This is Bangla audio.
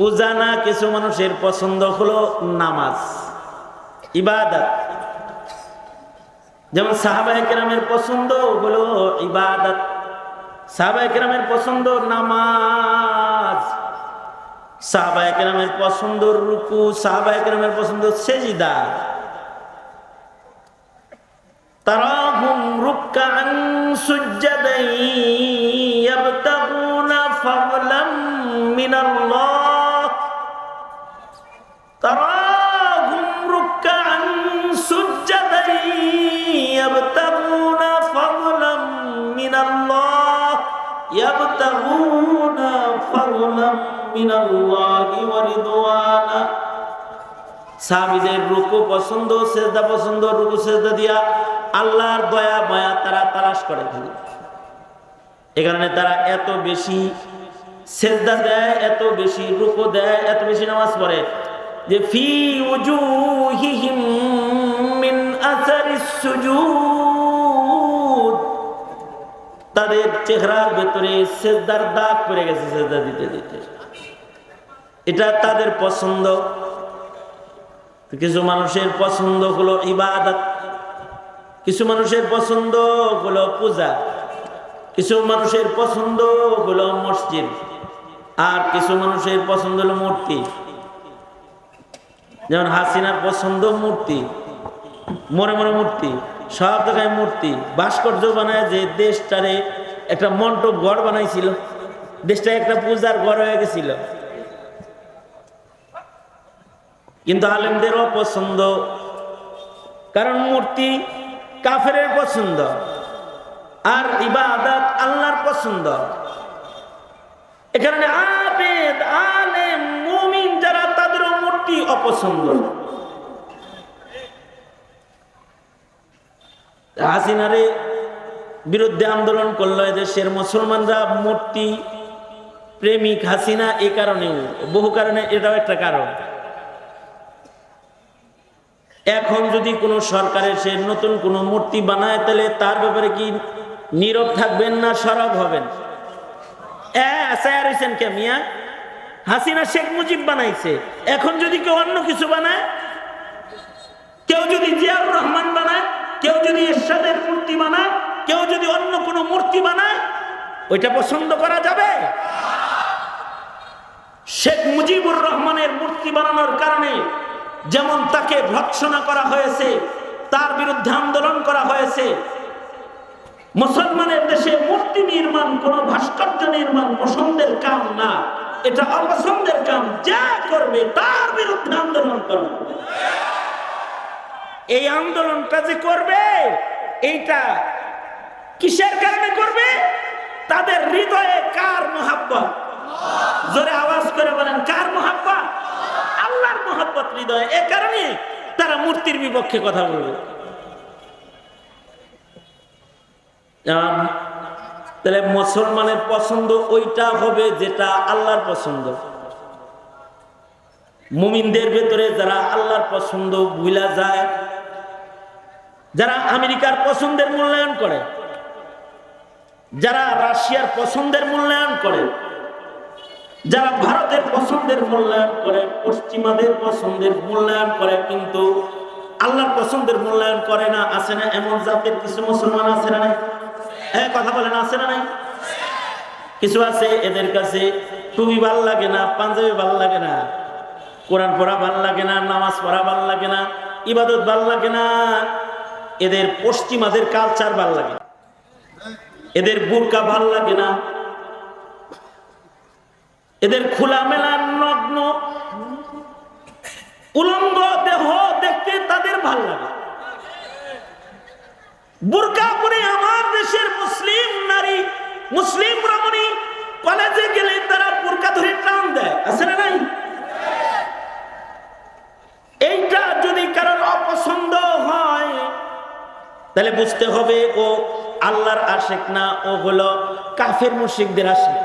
পূজা না, কিছু মানুষের পছন্দ হলো নামাজ, ইবাদত। যেমন সাহাবায়ে কেরামের পছন্দ হলো ইবাদত। সাহাবায়ে কেরামের পছন্দ নামাজ। সাহাবায়ে কেরামের পছন্দ রুকু সাহাবায়ে কেরামের পছন্দ সেজিদা। তারাহুম হুম সুজ্জাদান ইয়াবতাগুনা ইয়াবতাগুনা ফাদলাম মিনাল্লাহি ওয়া রিদওয়ানা সাহাবিদের রুকু পছন্দ, সেজদা পছন্দ, রুকু, সেজদা দিয়া আল্লাহর দয়া, মায়া তারা তালাশ করে ফেলে এ কারণে তারা এত বেশি সেজদা দেয়, এত বেশি রুকু দেয়, এত বেশি নামাজ পড়ে। যে ফি উজুহিহিম মিন আসারিস সুজুদ। তাদের চেহারার ভেতরে সেজদার দাগ পড়ে গেছে সেজদা দিতে দিতে। এটা তাদের পছন্দ। কিছু মানুষের পছন্দ হলো ইবাদত, কিছু মানুষের পছন্দ হলো পূজা, কিছু মানুষের পছন্দ হলো মসজিদ, আর কিছু মানুষের পছন্দ হলো মূর্তি। যেমন হাসিনার পছন্দ মূর্তি, মনে মনে মূর্তি। সব জায়গায় মূর্তি। ভাস্কর্য বানায় যে দেশটারে একটা মন্টপ ঘর বানাইছিল। দেশটা একটা পূজার ঘর হয়ে গেছিল। কিন্তু আলেমদের অপছন্দ। কারণ মূর্তি কাফের পছন্দ। আর ইবাদত আল্লাহর পছন্দ। এখানে আবেদ, আলেম, মুমিন যারা, তাদেরও মূর্তি অপছন্দ। হাসিনারে বিরুদ্ধে আন্দোলন করল দেশের মুসলমানরা মূর্তি প্রেমিক হাসিনা এই কারণেও, বহু কারণে এটাও একটা কারণ। এখন যদি কোনো সরকারের সে নতুন কোনো মূর্তি বানায়, তাহলে তার ব্যাপারে কি নীরব থাকবেন না সরব হবেন? মিয়া? হাসিনা শেখ মুজিব বানাইছে। এখন যদি কেউ অন্য কিছু বানায়, কেউ যদি জিয়াউর রহমান বানায় কেউ যদি এরশাদের মূর্তি বানায়, কেউ যদি অন্য কোনো মূর্তি বানায়, ওইটা পছন্দ করা যাবে? শেখ মুজিবুর রহমানের মূর্তি বানানোর কারণে যেমন তাকে ভৎসনা করা হয়েছে, তার বিরুদ্ধে আন্দোলন করা হয়েছে, মুসলমানের দেশে মূর্তি নির্মাণ কোন ভাস্কর্য নির্মাণ পছন্দের কাম না। এটা অপছন্দের কাম, যা করবে তার বিরুদ্ধে আন্দোলন করবে। এই আন্দোলনটা যে করবে এইটা কিসের কারণে করবে? তাদের হৃদয়ে কার মোহাব্বত? জোরে আওয়াজ করে বলেন, কার মোহাব্বত? আল্লাহর মোহাব্বত হৃদয়। এ কারণে তারা মূর্তির বিপক্ষে কথা বলবে। তাহলে মুসলমানের পছন্দ ওইটা হবে যেটা আল্লাহর পছন্দ। মুমিনদের ভেতরে যারা আল্লাহর পছন্দ ভুলা যায় যারা আমেরিকার পছন্দের মূল্যায়ন করে, যারা রাশিয়ার পছন্দের মূল্যায়ন করে, যারা ভারতের পছন্দের মূল্যায়ন করে, পশ্চিমাদের পছন্দের মূল্যায়ন করে, কিন্তু আল্লাহর পছন্দের মূল্যায়ন করে না, আছে না এমন জাতের কিছু মুসলমান আছে না নাই? হ্যাঁ কথা বলেন, আছে না নাই? কিছু আছে এদের কাছে টুপি ভালো লাগে না, পাঞ্জাবি ভালো লাগে না, কোরআন পড়া ভালো লাগে না, নামাজ পড়া ভালো লাগে না, ইবাদত ভালো লাগে না এদের পশ্চিমাদের কালচার ভালো লাগে। এদের বুরকা ভালো লাগে না। এদের খোলামেলা নগ্ন, উলঙ্গ দেহ দেখতে তাদের ভালো লাগে। বুরকা পরে আমার দেশের মুসলিম নারী, মুসলিম রমণী কলেজে গেলে তারা বুরকা ধরে টান দেয়। আছে না তাহলে বুঝতে হবে ও আল্লাহর আশেক না ও হলো কাফের মুশিকদের আশেক।